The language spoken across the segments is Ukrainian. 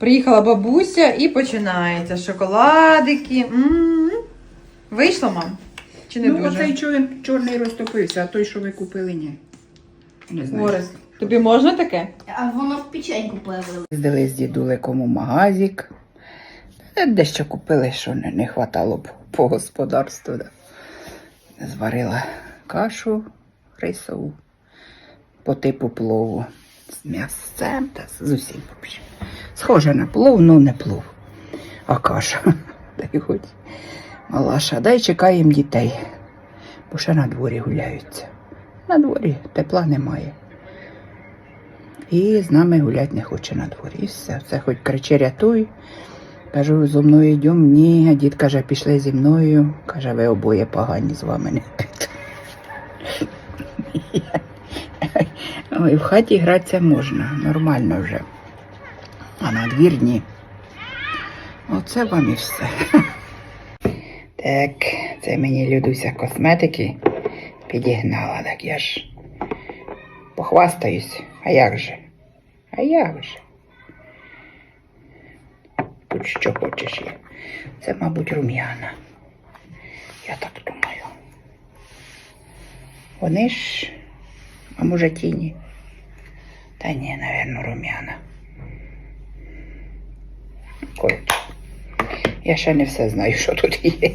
Приїхала бабуся і починається. Шоколадики. М. Вийшло, мам? Чи не ну, дуже? оцей чор- чорний розтопився, а той, що ви купили, ні. Не знаю. Орес, тобі можна таке? А воно в печеньку появилось. Їздили з дідуликом у магазик. Е, Дещо купили, що не, не хватало по, по господарству. Да. Зварила кашу рисову по типу плову з м'ясцем та з усім. Схоже на плов, ну не плов, а каша. Дай хоч. Малаша, дай чекаємо дітей, бо ще на дворі гуляються. На дворі тепла немає. І з нами гуляти не хоче на дворі. І все. Це хоч кричи рятуй. Кажу, зо мною йдемо. Ні, а дід каже, пішли зі мною. Каже, ви обоє погані з вами не Ой, в хаті гратися можна, нормально вже. А на двір ні. Оце вам і все. Так, це мені Людуся косметики підігнала, так я ж похвастаюсь. А як же? А як же? Тут що хочеш є. Це, мабуть, рум'яна. Я так думаю. Вони ж, а може тіні? Та ні, напевно, рум'яна. Я ще не все знаю, що тут є.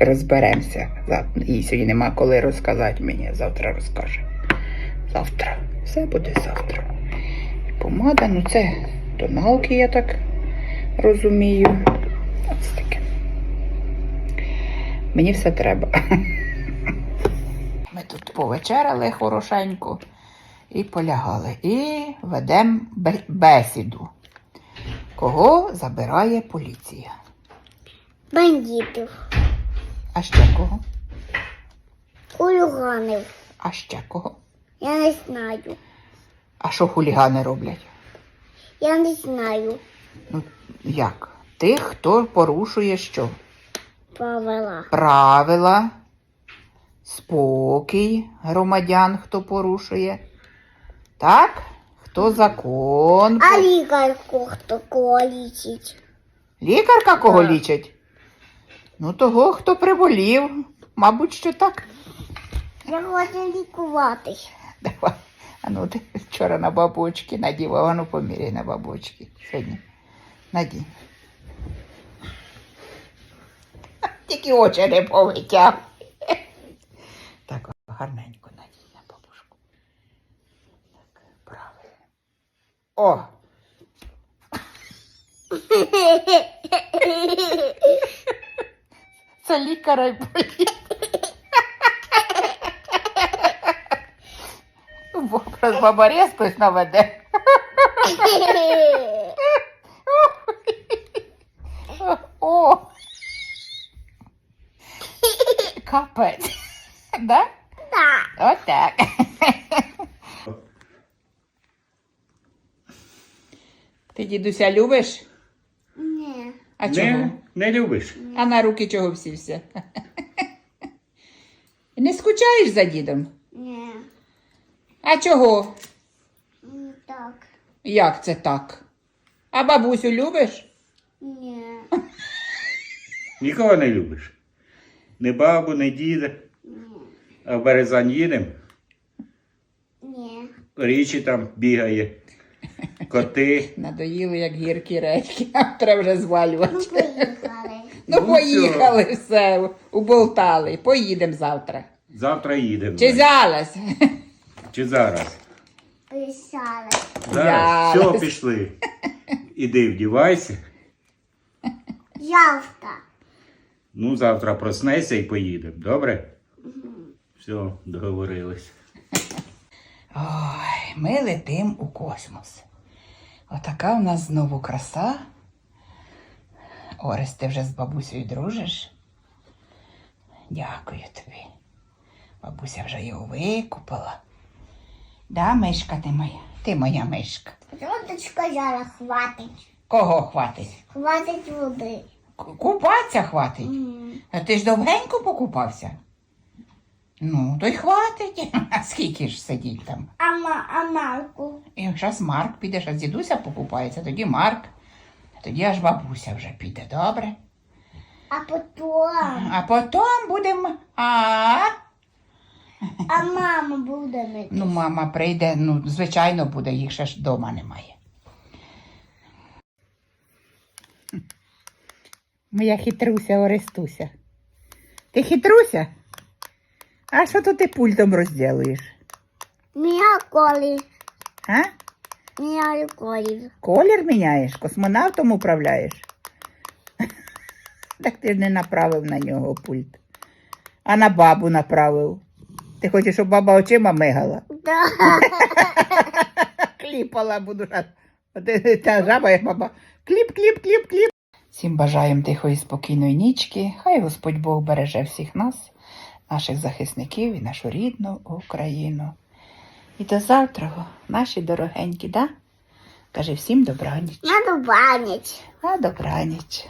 Розберемося. Завтра. Їй сьогодні нема коли розказати мені, завтра розкаже. Завтра. Все буде завтра. Помада, ну це тоналки, я так розумію. Ось таке. Мені все треба. Ми тут повечеряли хорошенько і полягали. І ведемо бесіду. Кого забирає поліція? Бандитів, А ще кого? хуліганів. А ще кого? Я не знаю. А що хулігани роблять? Я не знаю Ну, як? Тих, хто порушує що? правила. Правила, спокій громадян, хто порушує. Так? Хто закон? А лікарку хто кого лічить? Лікарка кого Так. лічить? Ну, того, хто приболів. Мабуть, що так. Я хочу лікуватись. Давай. А ну ти вчора на бабочки надів, а ну поміряй на бабочки. Сьогодні. Надій. Тільки очі не повитяг. Так, гарненько надій на бабушку. Так, правильно. О! Це лікаря й болить. Образ баба різкость наведе. О! Капець. Да? Так. Отак. Ти дідуся любиш? Ні. А чого? Не, не любиш. А на руки чого всівся? Не скучаєш за дідом? Ні. А чого? Так. Як це так? А бабусю любиш? Ні. Нікого не любиш. Ні бабу, ні діда. А в Березань їдемо, Ні. річі там бігає, коти. Надоїли, як гіркі речки, нам треба вже Ну, звалювати. поїхали. Ну, Ну, поїхали все, уболтали. Поїдемо завтра. Завтра їдемо. Чи зараз? Чи зараз? Писали. Зараз. Зараз. Все, пішли. Іди вдівайся. Завтра. Ну, завтра проснешся і поїдемо. Добре? Все, договорились. Ой, ми летим у космос. Отака у нас знову краса. Орес, ти вже з бабусею дружиш? Дякую тобі. Бабуся вже його викупила. Да, мишка ти моя? Ти моя мишка. Роточка зараз хватить. Кого хватить? Хватить води. Купатися хватить? М. А ти ж довгенько покупався? Ну, то й хватить. А скільки ж сидіть там? А, ма, а Марку? І зараз Марк піде, зараз дідуся покупається, тоді Марк, а тоді аж бабуся вже піде, добре? А потім, А потім будемо. А, а мама буде мити. ну, мама прийде, ну, звичайно, буде, їх ще ж вдома немає. Моя хитруся Орестуся. Ти хитруся? А що то ти пультом розділуєш? Мія колі, А? мія колі. Колір міняєш, космонавтом управляєш. Так ти ж не направив на нього пульт, а на бабу направив. Ти хочеш, щоб баба очима мигала? Кліпала буду. раз. Та жаба, як баба. Кліп, кліп, кліп, кліп. Всім бажаємо тихої спокійної нічки. Хай Господь Бог береже всіх нас, наших захисників і нашу рідну Україну. І до завтра, наші дорогенькі, да? Каже всім добраніч. На добраніч. На добраніч.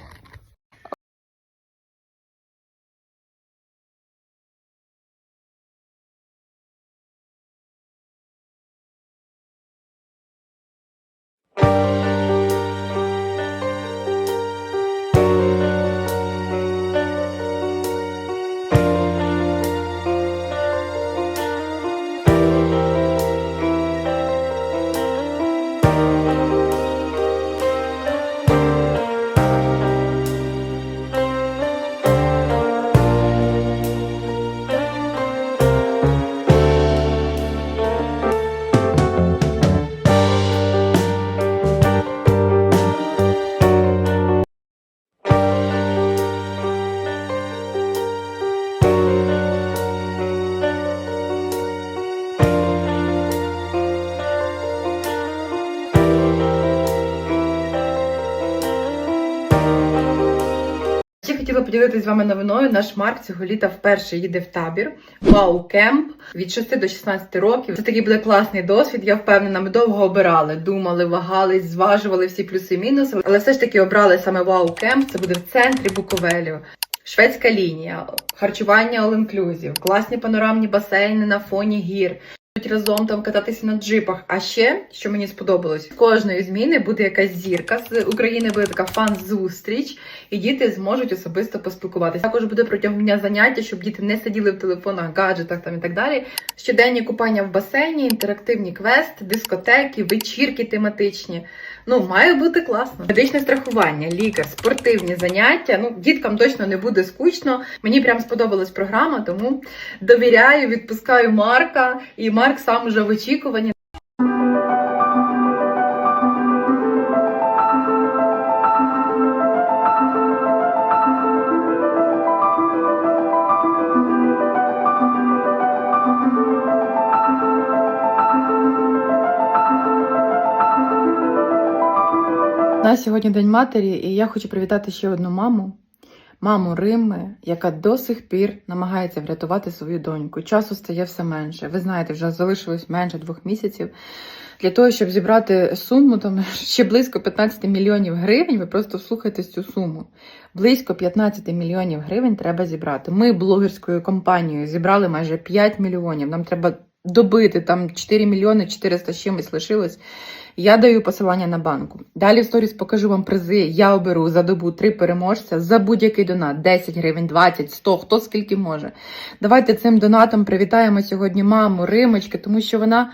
Поділитися з вами новиною. Наш Марк цього літа вперше їде в табір. Вау кемп від 6 до 16 років. Це такий буде класний досвід. Я впевнена, ми довго обирали, думали, вагались, зважували всі плюси і мінуси. Але все ж таки обрали саме Вау кемп. Це буде в центрі Буковелю. Шведська лінія, харчування all-inclusive, класні панорамні басейни на фоні гір. Будуть разом там кататися на джипах. А ще, що мені сподобалось, з кожної зміни буде якась зірка з України, буде така фан-зустріч, і діти зможуть особисто поспілкуватися. Також буде протягом дня заняття, щоб діти не сиділи в телефонах, гаджетах там і так далі. Щоденні купання в басейні, інтерактивні квести, дискотеки, вечірки тематичні. Ну, має бути класно. Медичне страхування, лікар, спортивні заняття. Ну, діткам точно не буде скучно. Мені прям сподобалась програма, тому довіряю, відпускаю Марка, і Марк сам уже в очікуванні. У нас сьогодні День матері, і я хочу привітати ще одну маму. Маму Рими, яка до сих пір намагається врятувати свою доньку. Часу стає все менше. Ви знаєте, вже залишилось менше двох місяців. Для того, щоб зібрати суму, там ще близько 15 мільйонів гривень. Ви просто вслухайтесь цю суму. Близько 15 мільйонів гривень треба зібрати. Ми блогерською компанією зібрали майже 5 мільйонів. Нам треба добити там 4 мільйони 400 з чимось лишилось. Я даю посилання на банку. Далі в сторіс покажу вам призи. Я оберу за добу три переможця за будь-який донат 10 гривень, 20, 100, хто скільки може. Давайте цим донатом привітаємо сьогодні маму, Римочки, тому що вона,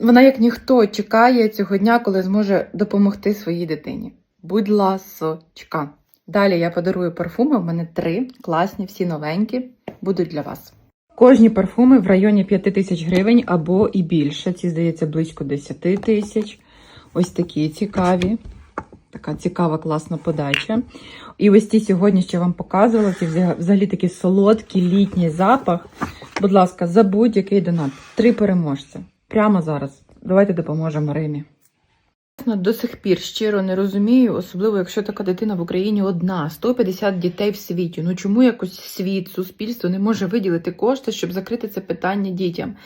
вона як ніхто чекає цього дня, коли зможе допомогти своїй дитині. Будь ласочка. Далі я подарую парфуми. В мене три класні, всі новенькі, будуть для вас. Кожні парфуми в районі 5 тисяч гривень або і більше. Ці, здається, близько 10 тисяч. Ось такі цікаві. Така цікава, класна подача. І ось ті сьогодні, я вам показувала, ці взагалі такий солодкий літній запах. Будь ласка, за будь-який донат. Три переможця. Прямо зараз. Давайте допоможемо Римі. До сих пір щиро не розумію, особливо якщо така дитина в Україні одна, 150 дітей в світі. Ну чому якось світ, суспільство не може виділити кошти, щоб закрити це питання дітям?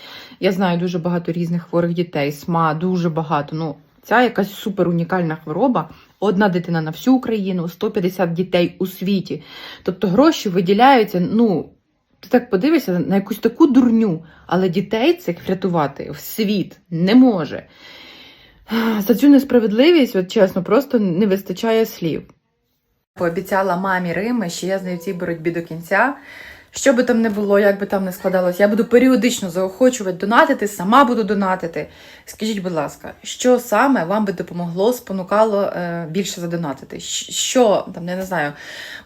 Я знаю дуже багато різних хворих дітей, СМА, дуже багато. Ну, ця якась супер унікальна хвороба. Одна дитина на всю Україну, 150 дітей у світі. Тобто гроші виділяються, ну. ти так подивишся на якусь таку дурню, але дітей цих врятувати в світ не може. За цю несправедливість, от чесно, просто не вистачає слів. Пообіцяла мамі Рими, що я з нею в цій боротьбі до кінця. Що би там не було, як би там не складалось, я буду періодично заохочувати донатити, сама буду донатити. Скажіть, будь ласка, що саме вам би допомогло, спонукало е, більше задонатити? Що там, я не знаю,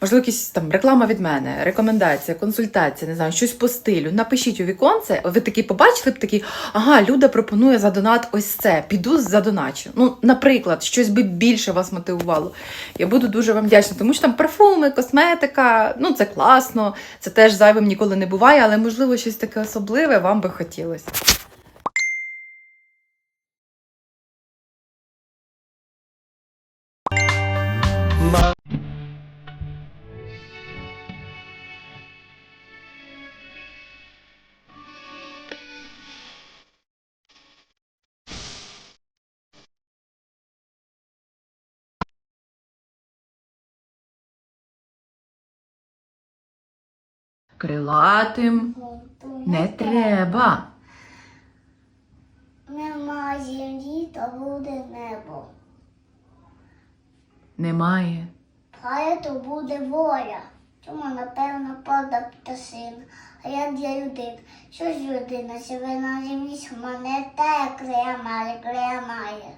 можливо, якісь там реклама від мене, рекомендація, консультація, не знаю, щось по стилю. Напишіть у віконце. Ви такі побачили б такі, ага, Люда пропонує за донат ось це. Піду задоначу. Ну, наприклад, щось би більше вас мотивувало. Я буду дуже вам вдячна, тому що там парфуми, косметика, ну це класно, це теж зайвим ніколи не буває, але можливо щось таке особливе вам би хотілося. Крилатим не треба. Нема землі, то буде небо. Немає. Хай то буде воля. Тому, напевно, падав птасин. А я для людини. Що ж людина живе на землі, що мене те кремає, кремає.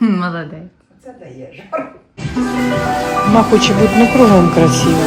Молодець. Це дає жар. Ма хоче бути ну, кругом красива.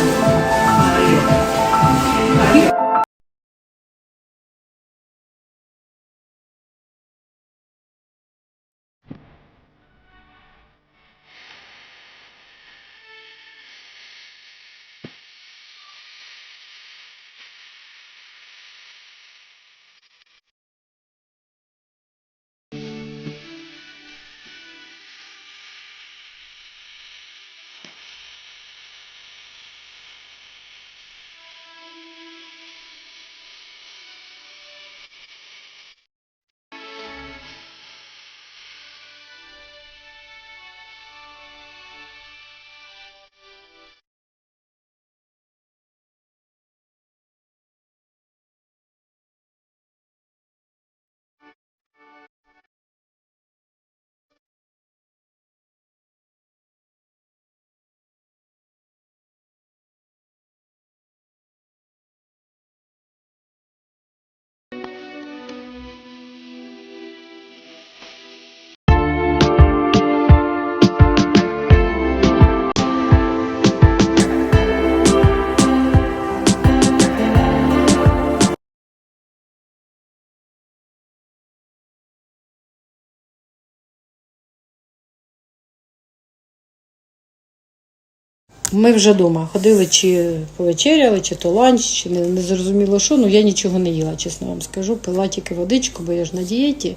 Ми вже вдома ходили, чи повечеряли, чи то ланч, чи не, не зрозуміло що. Ну я нічого не їла, чесно вам скажу. Пила тільки водичку, бо я ж на дієті.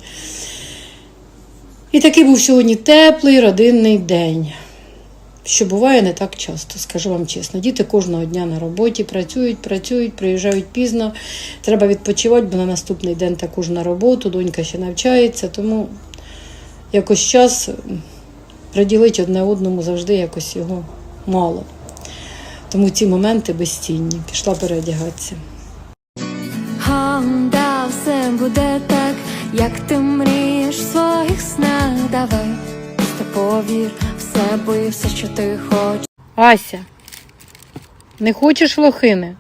І такий був сьогодні теплий родинний день. Що буває не так часто, скажу вам чесно. Діти кожного дня на роботі працюють, працюють, приїжджають пізно. Треба відпочивати, бо на наступний день також на роботу. Донька ще навчається, тому якось час приділити одне одному завжди якось його мало. Тому ці моменти безцінні. Пішла переодягатися. Ганда, все буде так, як ти мрієш в своїх снах. Давай, просто повір в себе і все, що ти хочеш. Ася, не хочеш лохини?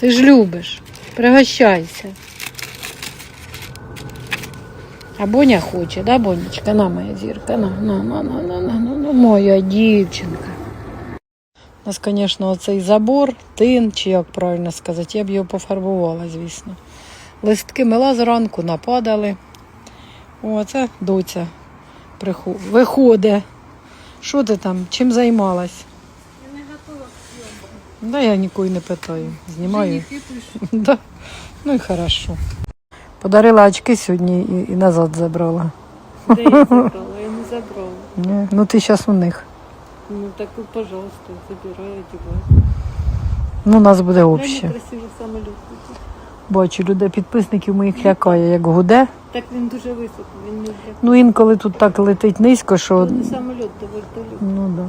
Ти ж любиш. Пригощайся. А Боня хоче, да, Бонечка? На моя зірка. На, на, на, на, на, на, на, на моя дівчинка. У нас, звісно, оцей забор, тин, чи як правильно сказати, я б його пофарбувала, звісно. Листки мила зранку нападали. Оце доця виходить. Що ти там? Чим займалась? Я не готова до Да, я нікої не питаю. Знімаю. Да. Ну і хорошо. Подарила очки сьогодні і, і назад забрала. Да я забрала, я не забрала. Ні. Ну ти зараз у них. Ну так, пожалуйста, забирай, одевай. Ну, у нас буде обще. красивий самоліт. летить. Бачу, людей підписників моїх лякає, як гуде. Так він дуже високо, він не для... Ну інколи тут так летить низько, що. Ну, не самоліт, то вертольот. Ну да.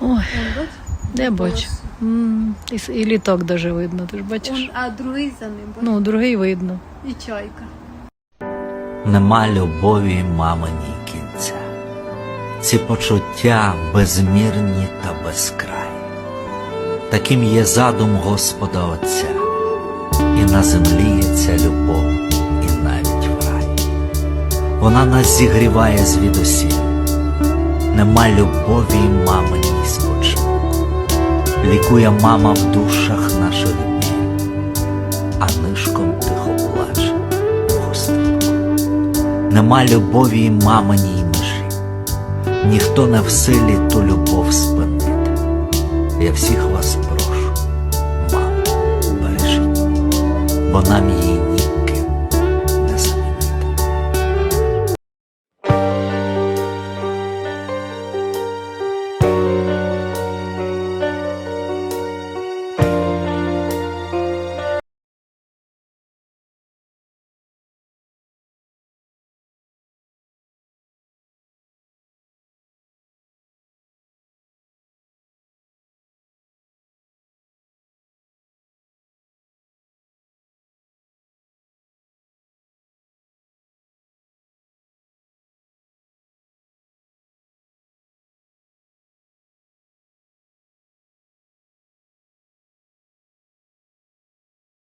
Ой, Вон, бач? де бачу? М, І, с- і літак даже видно, ти ж бачиш? Он, а другий за ним. бачиш? Ну, другий видно. І чайка. нема любові мамині кінця. Ці почуття безмірні та безкраї. Таким є задум Господа Отця, і на землі є ця любов, і навіть в раї. Вона нас зігріває звідусіль. Нема любові спочинку. Лікує мама в душах наших біль, а нишком тихо плаче у гостинку. Нема любові й маминій межі, ніхто не в силі ту любов спинити. Я всіх вас прошу, мамо, бережіть, бо нам її